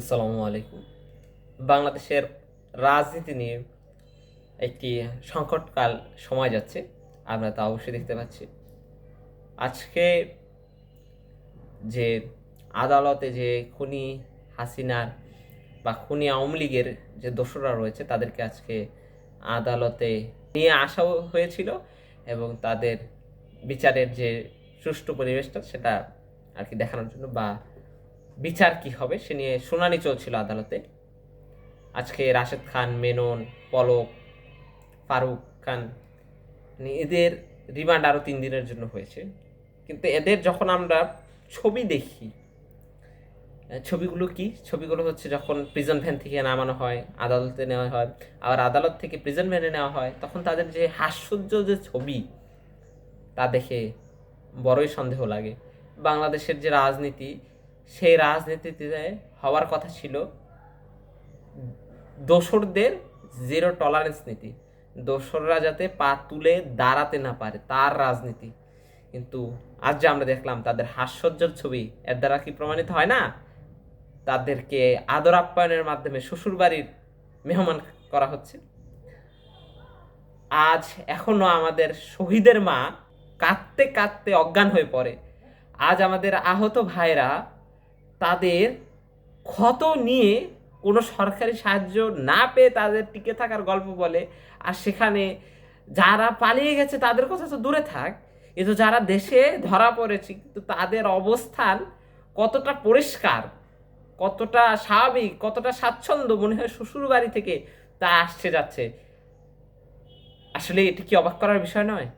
আসসালামু আলাইকুম। বাংলাদেশের রাজনীতি নিয়ে একটি সংকটকাল সময় যাচ্ছে, আমরা তা অবশ্যই দেখতে পাচ্ছি। আজকে যে আদালতে যে খুনি হাসিনার বা খুনি আওয়ামী লীগের যে দোষরা রয়েছে, তাদেরকে আজকে আদালতে নিয়ে আসাও হয়েছিল এবং তাদের বিচারের যে সুষ্ঠু পরিবেশটা, সেটা আর কি দেখানোর জন্য বা বিচার কি হবে সে নিয়ে শুনানি চলছিল আদালতে। আজকে রাশেদ খান, মেনন, পলক, ফারুক খান মানে এদের রিমান্ড আরও তিন দিনের জন্য হয়েছে। কিন্তু এদের যখন আমরা ছবি দেখি ছবিগুলো কি? ছবিগুলো হচ্ছে যখন প্রিজন ভ্যান থেকে নামানো হয়, আদালতে নেওয়া হয়, আবার আদালত থেকে প্রিজন ভ্যানে নেওয়া হয়, তখন তাদের যে হাস্যজ্জ যে ছবি, তা দেখে বড়ই সন্দেহ লাগে। বাংলাদেশের যে রাজনীতি সেই রাজনীতিতে হওয়ার কথা ছিল। দোসরদের জিরো টলারেন্স নীতি। দোসররা যাতে পা তুলে দাঁড়াতে না পারে, তার রাজনীতি। কিন্তু আজ যে আমরা দেখলাম, তাদের হাস্যজ্জ্বল ছবি এর দ্বারা কি প্রমাণিত হয় না? তাদেরকে আদর আপ্যায়নের মাধ্যমে শ্বশুরবাড়ির মেহমান করা হচ্ছে। আজ এখনও আমাদের শহীদের মা কাঁদতে কাঁদতে অজ্ঞান হয়ে পড়ে। আজ আমাদের আহত ভাইরা তাদের ক্ষত নিয়ে কোনো সরকারি সাহায্য না পেয়ে তাদের টিকে থাকার গল্প বলে। আর সেখানে যারা পালিয়ে গেছে তাদের কথা তো দূরে থাক। কিন্তু যারা দেশে ধরা পড়েছে, কিন্তু তাদের অবস্থান কতটা পরিষ্কার, কতটা স্বাভাবিক, কতটা স্বাচ্ছন্দ্য মনে হয় শ্বশুর বাড়ি থেকে তা আসছে যাচ্ছে। আসলে এটি কি অবাক করার বিষয় নয়?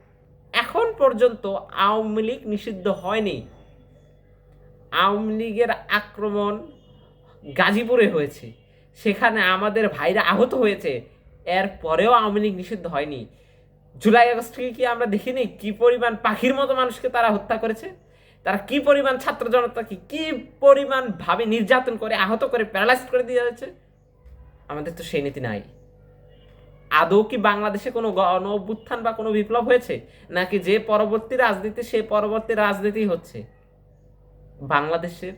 এখন পর্যন্ত আওয়ামী লীগ নিষিদ্ধ হয়নি। আওয়ামী লীগের আক্রমণ গাজীপুরে হয়েছে। সেখানে আমাদের ভাইরা আহত হয়েছে। এর পরেও আওয়ামী লীগ নিষিদ্ধ হয়নি। জুলাই আগস্ট থেকে কি আমরা দেখিনি কি পরিমাণ পাখির মতো মানুষকে তারা হত্যা করেছে? তারা কি পরিমাণ ছাত্র জনতাকে কি পরিমাণ ভাবে নির্যাতন করে, আহত করে প্যারালাইজ করে দিয়ে যাচ্ছে? আমাদের তো সেই নীতি নাই। আদৌ কি বাংলাদেশে কোনো গণ অভ্যুত্থান বা কোনো বিপ্লব হয়েছে? নাকি যে পরবর্তী রাজনীতি, সে পরবর্তী রাজনীতি হচ্ছে? বাংলাদেশের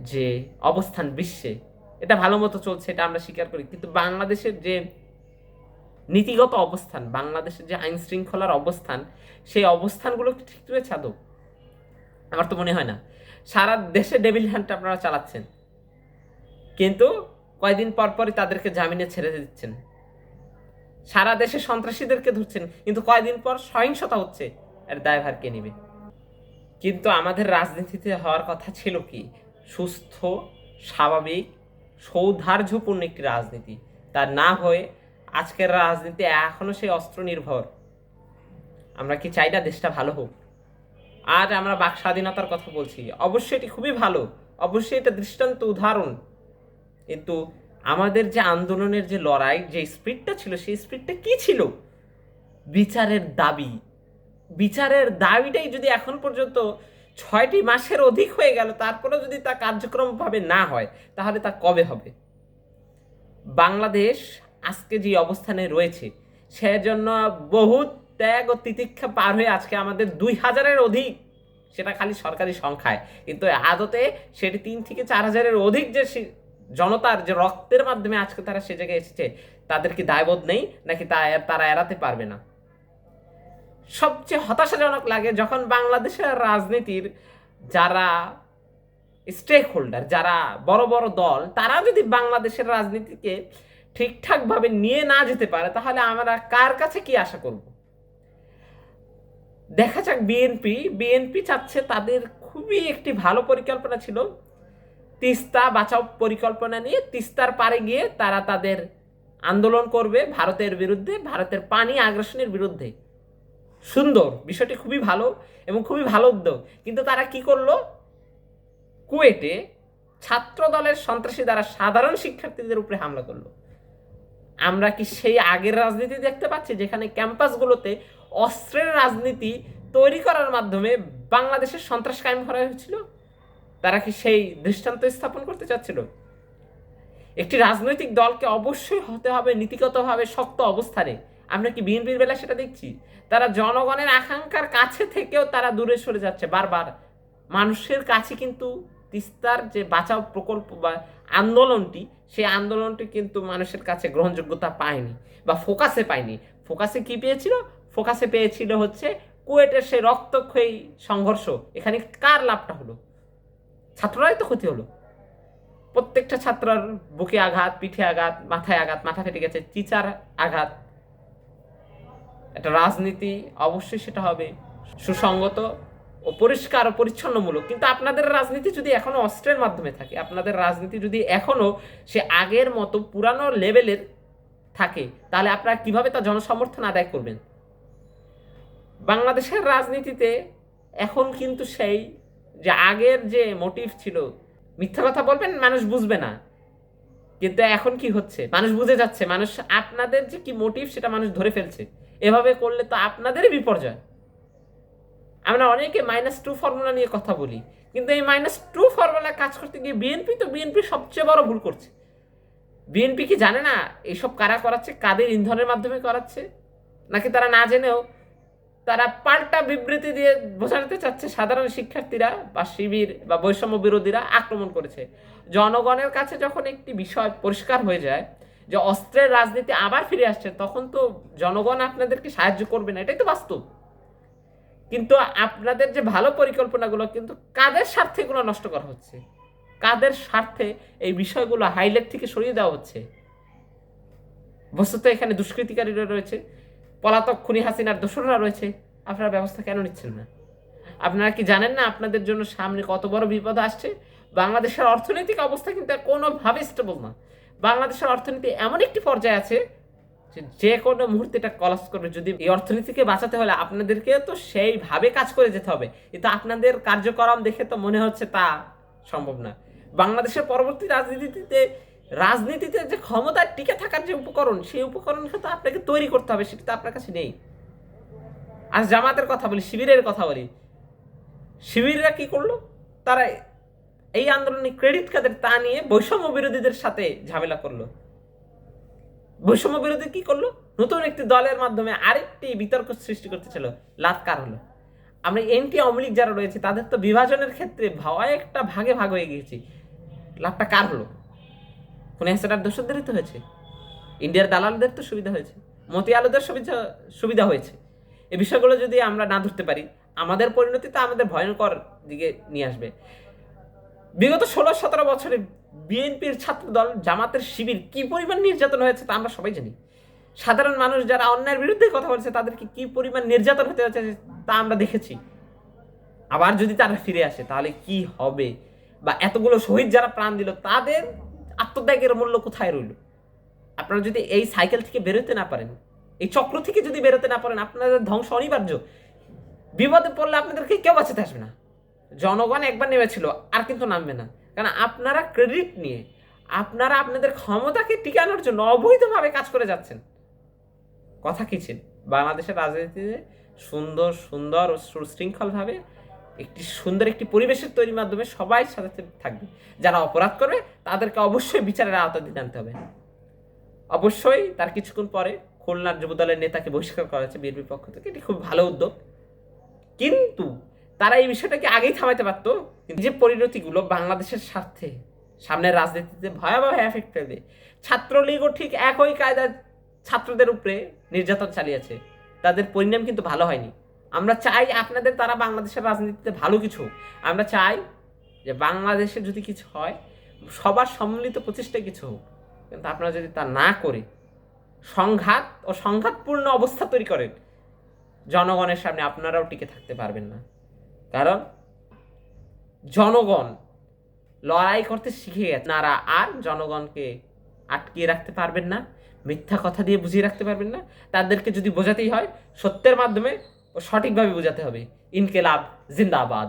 যে অবস্থান বিশ্বে, এটা ভালো মতো চলছে, এটা আমরা স্বীকার করি। কিন্তু বাংলাদেশের যে নীতিগত অবস্থান, বাংলাদেশের যে আইন শৃঙ্খলার অবস্থান, সেই অবস্থানগুলো ঠিক রয়েছে, আদৌ? আমার তো মনে হয় না। সারা দেশে ডেভিল হ্যান্ড আপনারা চালাচ্ছেন। কিন্তু কয়দিন পর পরই তাদেরকে জামিনে ছেড়ে দিচ্ছেন। সারা দেশে সন্ত্রাসীদেরকে ধরছেন, কিন্তু কয়দিন পর সহিংসতা হচ্ছে, এর দায়ভার কে নিবে? কিন্তু আমাদের রাজনীতিতে হওয়ার কথা ছিল কি? সুস্থ, স্বাভাবিক সৌধার্যপূর্ণ একটি রাজনীতি। তা না হয়ে আজকের রাজনীতি এখনও সেই অস্ত্র নির্ভর। আমরা কি চাই না দেশটা ভালো হোক? আজ আমরা বাক স্বাধীনতার কথা বলছি। অবশ্যই এটি খুবই ভালো। অবশ্যই এটা দৃষ্টান্ত উদাহরণ। কিন্তু আমাদের যে আন্দোলনের যে লড়াই, যে স্পিডটা ছিল, সেই স্পিডটা কি ছিল? বিচারের দাবি। বিচারের দাবিটাই যদি এখন পর্যন্ত ছয়টি মাসের অধিক হয়ে গেল তারপরে যদি তা কার্যক্রমভাবে না হয়, তাহলে তা কবে হবে? বাংলাদেশ আজকে যে অবস্থানে রয়েছে, সেজন্য বহু ত্যাগ ও তিতিক্ষা পার হয়ে আজকে আমাদের দুই হাজারের অধিক, সেটা খালি সরকারি সংখ্যায়। কিন্তু আদতে সেটি তিন থেকে চার হাজারের অধিক যে জনতার যে রক্তের মাধ্যমে আজকে তারা সে জায়গায় এসেছে, তাদের কি দায়বোধ নেই? নাকি তা তারা এড়াতে পারবে না? সবচেয়ে হতাশাজনক লাগে যখন বাংলাদেশের রাজনীতির যারা স্টেক হোল্ডার যারা বড় বড় দল, তারা যদি বাংলাদেশের রাজনীতিকে ঠিকঠাকভাবে নিয়ে না যেতে পারে, তাহলে আমরা কার কাছে কি আশা করব? দেখা যাক বিএনপি বিএনপি চাচ্ছে তাদের খুবই একটি ভালো পরিকল্পনা ছিল। তিস্তা বাঁচাও পরিকল্পনা নিয়ে তিস্তার পারে গিয়ে তারা তাদের আন্দোলন করবে ভারতের বিরুদ্ধে, ভারতের পানি আগ্রাসনের বিরুদ্ধে। সুন্দর, বিষয়টি খুবই ভালো এবং খুবই ভালো উদ্যোগ। কিন্তু তারা কি করল? কুয়েটে ছাত্র দলের সন্ত্রাসী দ্বারা সাধারণ শিক্ষার্থীদের উপরে হামলা করল। আমরা কি সেই আগের রাজনীতি দেখতে পাচ্ছি? যেখানে ক্যাম্পাসগুলোতে অস্ত্রের রাজনীতি তৈরি করার মাধ্যমে বাংলাদেশের সন্ত্রাস কায়েম করা হয়েছিল? তারা কি সেই দৃষ্টান্ত স্থাপন করতে চাচ্ছিল? একটি রাজনৈতিক দলকে অবশ্যই হতে হবে নীতিগতভাবে শক্ত অবস্থানে। আমরা কি বিএনপির বেলা সেটা দেখছি? তারা জনগণের আকাঙ্ক্ষার কাছে থেকেও তারা দূরে সরে যাচ্ছে বারবার। মানুষের কাছে কিন্তু তিস্তার যে বাঁচাও প্রকল্প বা আন্দোলনটি, সেই আন্দোলনটি কিন্তু মানুষের কাছে গ্রহণযোগ্যতা পায়নি বা ফোকাসে পায়নি। ফোকাসে কি পেয়েছিল? ফোকাসে পেয়েছিল হচ্ছে কুয়েটের সেই রক্তক্ষয়ী সংঘর্ষ। এখানে কার লাভটা হলো? ছাত্ররাই তো ক্ষতি হলো। প্রত্যেকটা ছাত্রর বুকে আঘাত, পিঠে আঘাত, মাথায় আঘাত, মাথা ফেটে গেছে চিচার আঘাত একটা রাজনীতি অবশ্যই সেটা হবে সুসংগত ও পরিষ্কার ও পরিচ্ছন্নমূলক। কিন্তু আপনাদের রাজনীতি যদি এখনও অস্ত্রের মাধ্যমে থাকে, আপনাদের রাজনীতি যদি এখনও সে আগের মতো পুরানো লেভেলের থাকে, তাহলে আপনারা কীভাবে তা জনসমর্থন আদায় করবেন? বাংলাদেশের রাজনীতিতে এখন কিন্তু সেই যে আগের যে মোটিভ ছিল, মিথ্যা কথা বলবেন, মানুষ বুঝবে না। কিন্তু এখন কি হচ্ছে? মানুষ বুঝে যাচ্ছে, মানুষ আপনাদের যে কি মোটিভ সেটা মানুষ ধরে ফেলছে। এভাবে করলে তো আপনাদেরই বিপর্যয়। আমরা অনেকে মাইনাস টু ফর্মুলা নিয়ে কথা বলি, কিন্তু এই মাইনাস টু ফর্মুলা কাজ করতে গিয়ে বিএনপি তো বিএনপি সবচেয়ে বড় ভুল করছে। বিএনপি কি জানে না এইসব কারা করাচ্ছে, কাদের ইন্ধনের মাধ্যমে করাচ্ছে? নাকি তারা না জেনেও? তারা পাল্টা বিবৃতি দিয়ে বোঝাতে চাচ্ছে সাধারণ শিক্ষার্থীরা বা শিবির বা বৈষম্য বিরোধীরা আক্রমণ করেছে। জনগণের কাছে যখন একটি বিষয় পরিষ্কার হয়ে যায় যে অস্ত্রের রাজনীতি আবার ফিরে আসছে, তখন তো জনগণ আপনাদেরকে সাহায্য করবে না, এটাই তো বাস্তব। কিন্তু আপনাদের যে ভালো পরিকল্পনাগুলো কিন্তু কাদের স্বার্থে এগুলো নষ্ট করা হচ্ছে? কাদের স্বার্থে এই বিষয়গুলো হাইলাইট থেকে সরিয়ে দেওয়া হচ্ছে? বস্তুত এখানে দুষ্কৃতিকারীরা রয়েছে, পলাতক খুনি হাসিনার দোসররা রয়েছে, আপনারা ব্যবস্থা কেন নিচ্ছেন না? আপনারা কি জানেন না আপনাদের জন্য সামনে কত বড় বিপদ আসছে? বাংলাদেশের অর্থনৈতিক অবস্থা কিন্তু কোনোভাবে স্টেবল না। বাংলাদেশের অর্থনীতি এমন একটি পর্যায়ে আছে যে কোনো মুহূর্তে এটা কলাপস করবে। যদি এই অর্থনীতিকে বাঁচাতে হলে আপনাদেরকে তো সেইভাবে কাজ করে যেতে হবে। কিন্তু আপনাদের কার্যক্রম দেখে তো মনে হচ্ছে তা সম্ভব না। বাংলাদেশের পরবর্তী রাজনীতিতে রাজনীতিতে যে ক্ষমতা টিকে থাকার যে উপকরণ, সেই উপকরণকে তো আপনাকে তৈরি করতে হবে, সেটা তো আপনার কাছে নেই। আজ জামাতের কথা বলি, শিবিরের কথা বলি। শিবিররা কি করল? তারা এই আন্দোলনে ক্রেডিট কাদের তা নিয়ে বৈষম্য বিরোধীদের সাথে ঝামেলা করল। বৈষম্য বিরোধী কি করল? নতুন একটি দলের মাধ্যমে আরেকটি বিতর্ক সৃষ্টি করতে ছিল লাভ কার হলো? আমরা এনটি লীগ যারা রয়েছে, তাদের তো বিভাজনের ক্ষেত্রে ভয় একটা ভাগে ভাগ হয়ে গিয়েছি। লাভটা কার হলো? কোন হাসিনার দোষদেরই তো হয়েছে। ইন্ডিয়ার দালালদের তো সুবিধা হয়েছে। মতি আলোদের সুবিধা সুবিধা হয়েছে। এই বিষয়গুলো যদি আমরা না ধরতে পারি, আমাদের পরিণতি তো আমাদের ভয়ঙ্কর দিকে নিয়ে আসবে। বিগত ষোলো সতেরো বছরে বিএনপির ছাত্রদল জামাতের শিবির কি পরিমাণ নির্যাতন হয়েছে তা আমরা সবাই জানি। সাধারণ মানুষ যারা অন্যায়ের বিরুদ্ধে কথা বলছে, তাদেরকে কি পরিমাণ নির্যাতন হতে হচ্ছে তা আমরা দেখেছি। আবার যদি তারা ফিরে আসে, তাহলে কি হবে? বা এতগুলো শহীদ যারা প্রাণ দিল, তাদের আত্মত্যাগের মূল্য কোথায় রইল? আপনারা যদি এই সাইকেল থেকে বেরোতে না পারেন, এই চক্র থেকে যদি বেরোতে না পারেন, আপনাদের ধ্বংস অনিবার্য। বিপদে পড়লে আপনাদেরকে কেউ বাঁচাতে আসবে না। জনগণ একবার নেমেছিল, আর কিন্তু নামবে না। কারণ আপনারা ক্রেডিট নিয়ে, আপনারা আপনাদের ক্ষমতাকে টিকানোর জন্য অবৈধভাবে কাজ করে যাচ্ছেন। কথা কি ছিল? বাংলাদেশের রাজনীতিতে সুন্দর সুন্দর ও সুশৃঙ্খলভাবে একটি সুন্দর একটি পরিবেশের তৈরির মাধ্যমে সবাই সাথে থাকবে। যারা অপরাধ করবে, তাদেরকে অবশ্যই বিচারের আওতাধীন আনতে হবে। অবশ্যই তার কিছুক্ষণ পরে খুলনার যুবদলের নেতাকে বহিষ্কার করা হয়েছে বিএনপির পক্ষ থেকে। এটি খুব ভালো উদ্যোগ। কিন্তু তারা এই বিষয়টাকে আগেই থামাইতে পারতো, কিন্তু যে পরিণতিগুলো বাংলাদেশের স্বার্থে, সামনের রাজনীতিতে ভয়াবহ এফেক্ট ফেলবে। ছাত্রলীগও ঠিক একই কায়দায় ছাত্রদের উপরে নির্যাতন চালিয়েছে। তাদের পরিণাম কিন্তু ভালো হয়নি। আমরা চাই আপনাদের তারা বাংলাদেশের রাজনীতিতে ভালো কিছু। আমরা চাই যে বাংলাদেশে যদি কিছু হয়, সবার সম্মিলিত প্রচেষ্টায় কিছু হোক। কিন্তু আপনারা যদি তা না করে সংঘাত ও সংঘাতপূর্ণ অবস্থা তৈরি করেন, জনগণের সামনে আপনারাও টিকে থাকতে পারবেন না। কারণ জনগণ লড়াই করতে শিখে গেছে। নারা আর জনগণকে আটকিয়ে রাখতে পারবেন না, মিথ্যা কথা দিয়ে বুঝিয়ে রাখতে পারবেন না। তাদেরকে যদি বোঝাতেই হয়, সত্যের মাধ্যমে সঠিকভাবে বোঝাতে হবে। ইনকেলাব, জিন্দাবাদ।